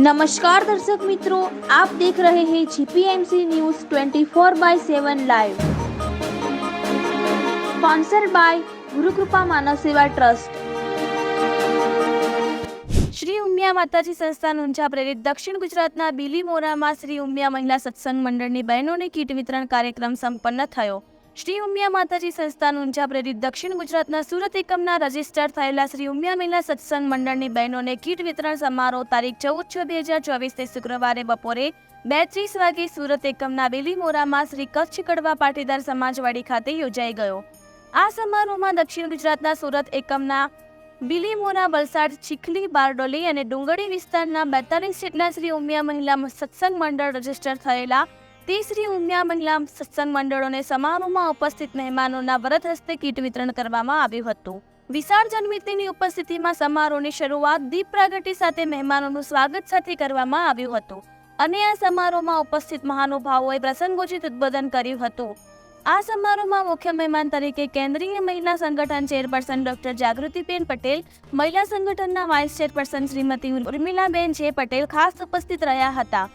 નમસ્કાર દર્શક મિત્રો, આપ દેખ રહે હે GPMC news 24 by seven live. Sponsor by Gurukrupa માનવ સેવા ટ્રસ્ટ. શ્રી ઉમિયા માતાજી સંસ્થાન ઊંઝા પ્રેરિત દક્ષિણ ગુજરાતના બીલીમોરામાં શ્રી ઉમિયા મહિલા સત્સંગ મંડળની બહેનોને કીટ વિતરણ કાર્યક્રમ સંપન્ન થયો. શ્રી ઉમિયા માતાજી સંસ્થાન ઊંઝા પ્રેરિત દક્ષિણ ગુજરાતના સુરત એકમના રજિસ્ટર થયેલા શ્રી ઉમિયા મહિલા સત્સંગ મંડળની બહેનોને કીટ વિતરણ સમારોહ તારીખ ચૌદ છ બે હજાર ચોવીસથી શુક્રવારે બપોરે બે ત્રીસ વાગે સુરત એકમના બેલીમોરામાં શ્રી કચ્છ કડવા પાટીદાર સમાજવાડી ખાતે યોજાઈ ગયો. આ સમારોહમાં દક્ષિણ ગુજરાતના સુરત એકમના બિલીમોરા વલસાડ ચીખલી, બારડોલી અને ડુંગળી વિસ્તારના બેતાલીસ જેટલા શ્રી ઉમિયા મહિલા સત્સંગ મંડળ રજિસ્ટર થયેલા તે શ્રી ઉમિયા મહિલા સત્સંગ મંડળોને સમારોહમાં ઉપસ્થિત મહેમાનોના વ્રત હસ્તે કીટ વિતરણ કરવામાં આવ્યું હતું. વિશાળ જન્મિતિની ઉપસ્થિતિમાં સમારોહની શરૂઆત દીપ પ્રાગટ્ય સાથે મહેમાનોનું સ્વાગત સાથે કરવામાં આવ્યું હતું. અને આ સમારોહમાં ઉપસ્થિત મહાનુભાવોએ પ્રસંગોચિત ઉદ્બોધન કર્યું હતું. આ સમારોહમાં મુખ્ય મહેમાન તરીકે કેન્દ્રીય મહિલા સંગઠન ચેરપર્સન ડોક્ટર જાગૃતિબેન પટેલ, મહિલા સંગઠનના વાઇસ ચેરપર્સન શ્રીમતી ઉર્મિલાબેન જે પટેલ ખાસ ઉપસ્થિત રહ્યા હતા.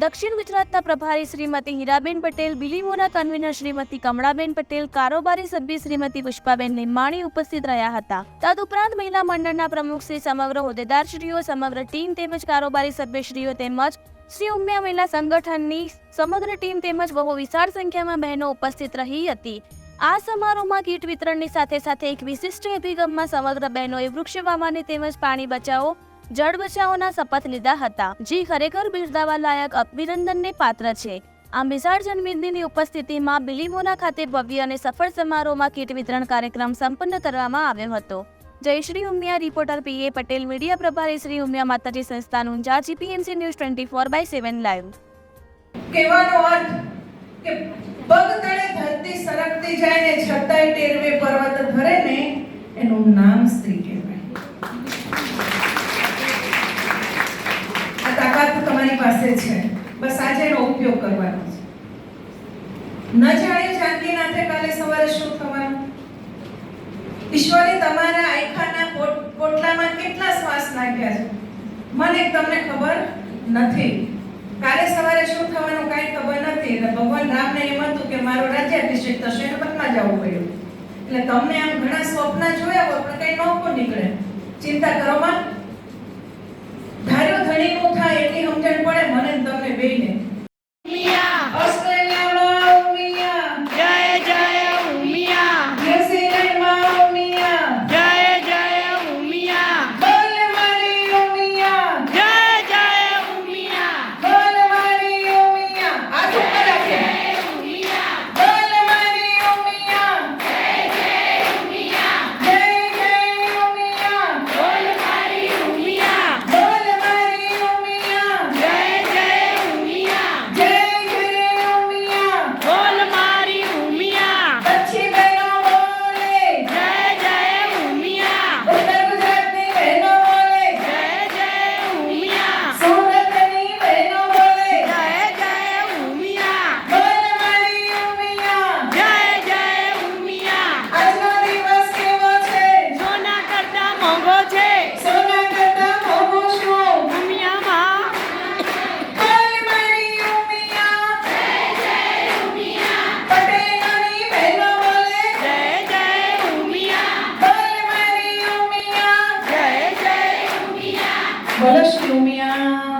દક્ષિણ ગુજરાતના પ્રભારી શ્રીમતી હીરાબેન પટેલ બિલીમોરા કન્વીનર શ્રીમતી કમળાબેન પટેલ, કારોબારી સભ્ય શ્રીમતી પુષ્પાબેન નિમાણી ઉપસ્થિત રહ્યા હતા. તદુપરાંત મહિલા મંડળના પ્રમુખ શ્રી સમગ્ર હોદ્દેદારશ્રીઓ, સમગ્ર ટીમ તેમજ કારોબારી સભ્યશ્રીઓ તેમજ શ્રી ઉમિયા મહિલા સંગઠનની સમગ્ર ટીમ તેમજ બહુ વિશાળ સંખ્યામાં બહેનો ઉપસ્થિત રહી હતી. આ સમારોહમાં કીટ વિતરણની સાથે સાથે એક વિશિષ્ટ અભિગમમાં સમગ્ર બહેનોએ વૃક્ષ વાવવાની તેમજ પાણી બચાવો જળ બચાવોના શપથ લીધા હતા. જે ખરેખર બિરદાવા લાયક અભિનંદનને પાત્ર છે. આમ વિશાળ જન્મદિનની ઉપસ્થિતિમાં બિલીમોના ખાતે ભવ્ય અને સફળ સમારોહમાં કીટ વિતરણ કાર્યક્રમ સંપન્ન કરવામાં આવ્યો હતો. જય Shri Umiya reporter PA Patel, media પ્રભારી શ્રી ઉમિયા માતાજી સંસ્થાનું જા GPMC news twenty four by seven live. કહેવાનો અર્થ કે પગ તળે ધરતી સરકતી જાય ને છતાંય ટેરવે પર્વત ભરે ને, એનું નામ સ્ત્રી તાકાત તમારી પાસે છે. બસ આજે એનો ઉપયોગ કરવાનો છે. ન જાણે જાનકીનાથે કાલે સવારે શું થવાનું? ઈશ્વરે તમારા આયખાના પોટલામાં કેટલા શ્વાસ નાખ્યા છે? મને તમને ખબર નથી. કાલે સવારે શું થવાનું કાંઈ ખબર નથી. એટલે ભગવાન રામને એમ હતું કે મારો રાજ્યાભિષેક થશે એને વનમાં જવું પડ્યું. એટલે તમને આમ ઘણા સ્વપ્ન જોયા હોય પણ કઈ નોખું નીકળે. ચિંતા કરો, માં. ધાર્યો ધણીનું સમજણ પડે મને ને તમને બેયને ઉમિયા